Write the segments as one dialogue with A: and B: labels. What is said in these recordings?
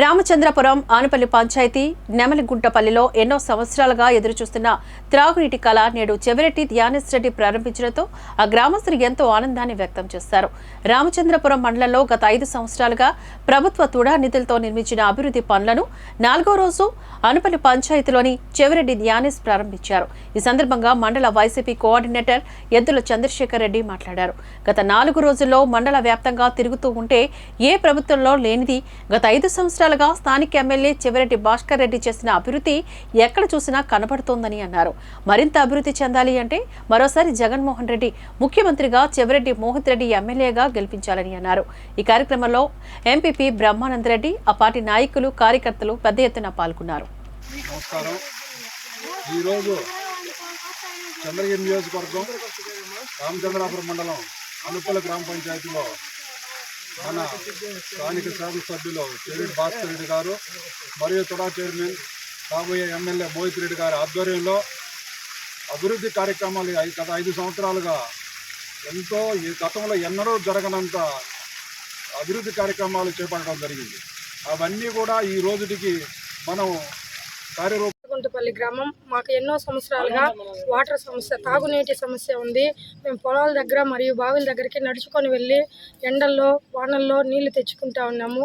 A: రామచంద్రపురం ఆనపల్లి పంచాయతీ నెమలిగుంటపల్లిలో ఎన్నో సంవత్సరాలుగా ఎదురుచూస్తున్న త్రాగునీటి కళ నేడు చెవిరెడ్డి ధ్యానేశ్ రెడ్డి ప్రారంభించడంతో ఆ గ్రామస్తులు ఎంతో ఆనందాన్ని వ్యక్తం చేశారు రామచంద్రపురం మండలంలో గత ఐదు సంవత్సరాలుగా ప్రభుత్వ తుడా నిధులతో నిర్మించిన అభివృద్ధి పనులను నాలుగో రోజు ఆనపల్లి పంచాయతీలోని చెవిరెడ్డి ధ్యానేశ్ ప్రారంభించారు. ఈ సందర్భంగా మండల వైసీపీ కోఆర్డినేటర్ ఎద్దుల చంద్రశేఖర్ రెడ్డి మాట్లాడారు. గత నాలుగు రోజుల్లో మండల వ్యాప్తంగా తిరుగుతూ ఉంటే ఏ ప్రభుత్వంలో లేనిది గత ఐదు సంవత్సరాలు సంవత్సరాలుగా స్థానిక ఎమ్మెల్యే చివరెడ్డి భాస్కర్ రెడ్డి చేసిన అభివృద్ధి ఎక్కడ చూసినా కనబడుతోందని అన్నారు. మరింత అభివృద్ధి చెందాలి అంటే మరోసారి జగన్మోహన్ రెడ్డి ముఖ్యమంత్రిగా చివరెడ్డి మోహిత్ రెడ్డి ఎమ్మెల్యేగా గెలిపించాలని అన్నారు. ఈ కార్యక్రమంలో ఎంపీపీ బ్రహ్మానంద రెడ్డి ఆ పార్టీ నాయకులు కార్యకర్తలు పెద్ద ఎత్తున పాల్గొన్నారు.
B: నమస్కారం. ఈరోజు చంద్రగిరి నియోజకవర్గం రామచంద్రాపురం మండలం అనుకూల గ్రామ పంచాయతీలో మన స్థానిక శాసనసభ్యులు చెవిరెడ్డి భాస్కర్ రెడ్డి గారు మరియు తుడా చైర్మన్ కాబోయే ఎమ్మెల్యే మోహిత్ రెడ్డి గారి ఆధ్వర్యంలో అభివృద్ధి కార్యక్రమాలు గత ఐదు సంవత్సరాలుగా ఎంతో ఈ గతంలో ఎన్నడూ జరగనంత అభివృద్ధి కార్యక్రమాలు చేపట్టడం జరిగింది. అవన్నీ కూడా ఈ రోజుటికి మనం కార్యరూపం
C: గుంటపల్లి గ్రామం. మాకు ఎన్నో సంవత్సరాలుగా వాటర్ సమస్య తాగునీటి సమస్య ఉంది. మేము పొలాల దగ్గర మరియు బావిల దగ్గరికి నడుచుకొని వెళ్ళి ఎండల్లో వానల్లో నీళ్ళు తెచ్చుకుంటా ఉన్నాము.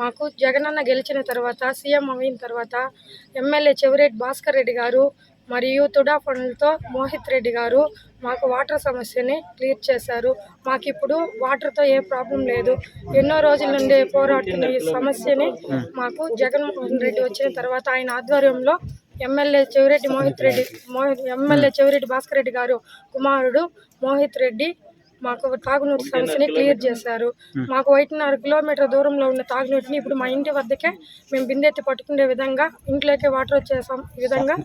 C: మాకు జగనన్న గెలిచిన తర్వాత సీఎం అయిన తర్వాత ఎమ్మెల్యే చెవిరెడ్డి భాస్కర్ రెడ్డి గారు మరియు తుడా పనులతో మోహిత్ రెడ్డి గారు మాకు వాటర్ సమస్యని క్లియర్ చేశారు. మాకు ఇప్పుడు వాటర్తో ఏ ప్రాబ్లం లేదు. ఎన్నో రోజుల నుండి పోరాడుతున్న ఈ సమస్యని మాకు జగన్మోహన్ రెడ్డి వచ్చిన తర్వాత ఆయన ఆధ్వర్యంలో ఎమ్మెల్యే చెవిరెడ్డి మోహిత్ రెడ్డి మోహిత్ ఎమ్మెల్యే చెవిరెడ్డి భాస్కర్ రెడ్డి గారు కుమారుడు మోహిత్ రెడ్డి మాకు తాగునీటి సమస్యని క్లియర్ చేశారు. మాకు ఒకటిన్నర కిలోమీటర్ దూరంలో ఉన్న తాగునీటిని ఇప్పుడు మా ఇంటి వద్దకే మేము బిందెత్తి పట్టుకునే విధంగా ఇంట్లోకే వాటర్ వచ్చే విధంగా